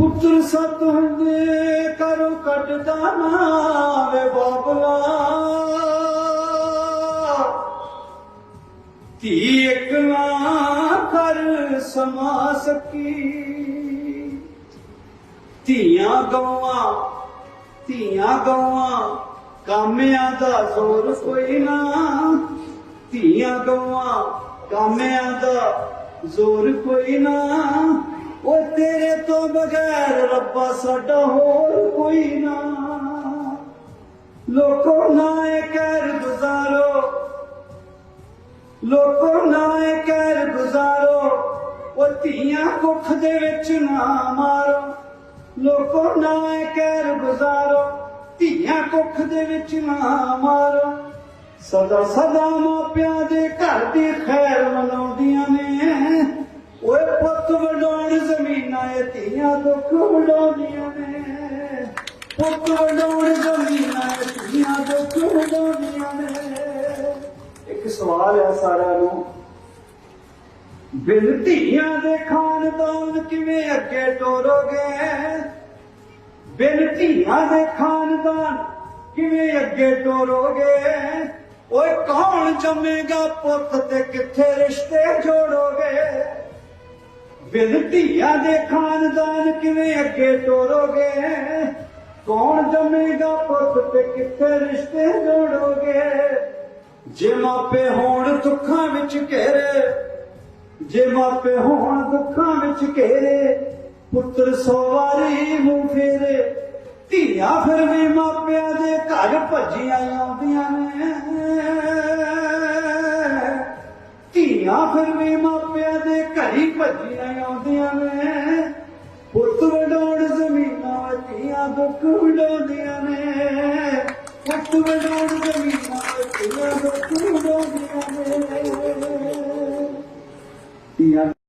ਪੁੱਤਰ ਸਤ ਹੁੰਦੇ ਕਰੋ ਕੱਢਦਾ ਨਾਵੇ ਬਾਬਲਾ। ਧੀ ਇੱਕ ਨਾ ਕਰ ਸਮਾ ਸਕੀ। ਧੀਆਂ ਗਵਾਂ ਧੀਆਂ ਗਵਾਂ ਕਾਮਿਆਂ ਦਾ ਜ਼ੋਰ ਕੋਈ ਨਾ। ਧੀਆਂ ਗਵਾਂ ਕਾਮਿਆਂ ਦਾ ਜ਼ੋਰ ਕੋਈ ਨਾ। ਤੋਂ ਬਗੈਰ ਰੱਬਾ ਸਾਡਾ ਹੋਰ ਕੋਈ ਨਾ। ਲੋਕੋ ਨਾ ਇਹ ਕਹਿਰ ਗੁਜ਼ਾਰੋ। ਲੋਕੋ ਨਾ ਇਹ ਕਹਿਰ ਗੁਜ਼ਾਰੋ। ਉਹ ਧੀਆਂ ਕੁੱਖ ਦੇ ਵਿੱਚ ਨਾ ਮਾਰੋ। ਲੋਕੋ ਨਾ ਇਹ ਕਹਿਰ ਗੁਜ਼ਾਰੋ। ਧੀਆਂ ਕੁੱਖ ਦੇ ਵਿੱਚ ਨਾ ਮਾਰੋ। ਸਦਾ ਸਦਾ ਮਾਪਿਆਂ ਦੇ ਪੁੱਤ ਵਡਾਉਣ ਜ਼ਮੀਨਾਂ ਇਹ ਧੀਆਂ ਦੁੱਖ ਵਡਾਉਂਦੀਆਂ ਨੇ। ਪੁੱਤ ਵਡਾਉਣ ਜ਼ਮੀਨਾਂ ਧੀਆਂ ਦੁੱਖ ਵਡਾਉਂਦੀਆਂ ਨੇ। ਇੱਕ ਸਵਾਲ ਹੈ ਸਾਰਿਆਂ ਨੂੰ। ਬਿਨ ਧੀਆਂ ਦੇ ਖਾਨਦਾਨ ਕਿਵੇਂ ਅੱਗੇ ਟੋਰੋਗੇ? ਬਿਨ ਧੀਆਂ ਦੇ ਖਾਨਦਾਨ ਕਿਵੇਂ ਅੱਗੇ ਟੋਰੋਗੇ? ਓਏ ਕੌਣ ਜੰਮੇਗਾ ਪੁੱਤ ਤੇ ਕਿੱਥੇ ਰਿਸ਼ਤੇ ਜੋੜੋਗੇ? ਬਿਨ ਧੀਆਂ ਦੇ ਖਾਨਦਾਨ ਕਿਵੇਂ ਅੱਗੇ ਤੋਰੋਗੇ? ਕੌਣ ਜੰਮੇਗਾ ਪੁੱਤ ਤੇ ਕਿੱਥੇ ਰਿਸ਼ਤੇ ਜੋੜੋਗੇ? ਜੇ ਮਾਪੇ ਹੋਣ ਦੁੱਖਾਂ ਵਿੱਚ ਘੇਰੇ, ਜੇ ਮਾਪੇ ਹੋਣ ਦੁੱਖਾਂ ਵਿੱਚ ਘੇਰੇ, ਪੁੱਤਰ ਸੌ ਵਾਰੀ ਮੂੰਹ ਫੇਰੇ, ਧੀਆਂ ਫਿਰ ਵੀ ਮਾਪਿਆਂ ਦੇ ਘਰ ਭੱਜੀਆਂ ਆਉਂਦੀਆਂ ਨੇ। ਧੀਆਂ ਫਿਰ ਵੀ ਮਾਪਿਆਂ ਦੇ ਘਰੀ ਭੱਜੀਆਂ ਆਉਂਦੀਆਂ ਨੇ। ਪੁੱਤ ਵਡੋੜ ਜ਼ਮੀਨਾਂ ਧੀਆਂ ਦੁੱਖ ਵਡਾਉਂਦੀਆਂ ਨੇ। ਪੁੱਤ ਵਡਾਉਣ ਜ਼ਮੀਨਾਂ ਧੀਆਂ ਦੁੱਖ ਵਡਾਉਂਦੀਆਂ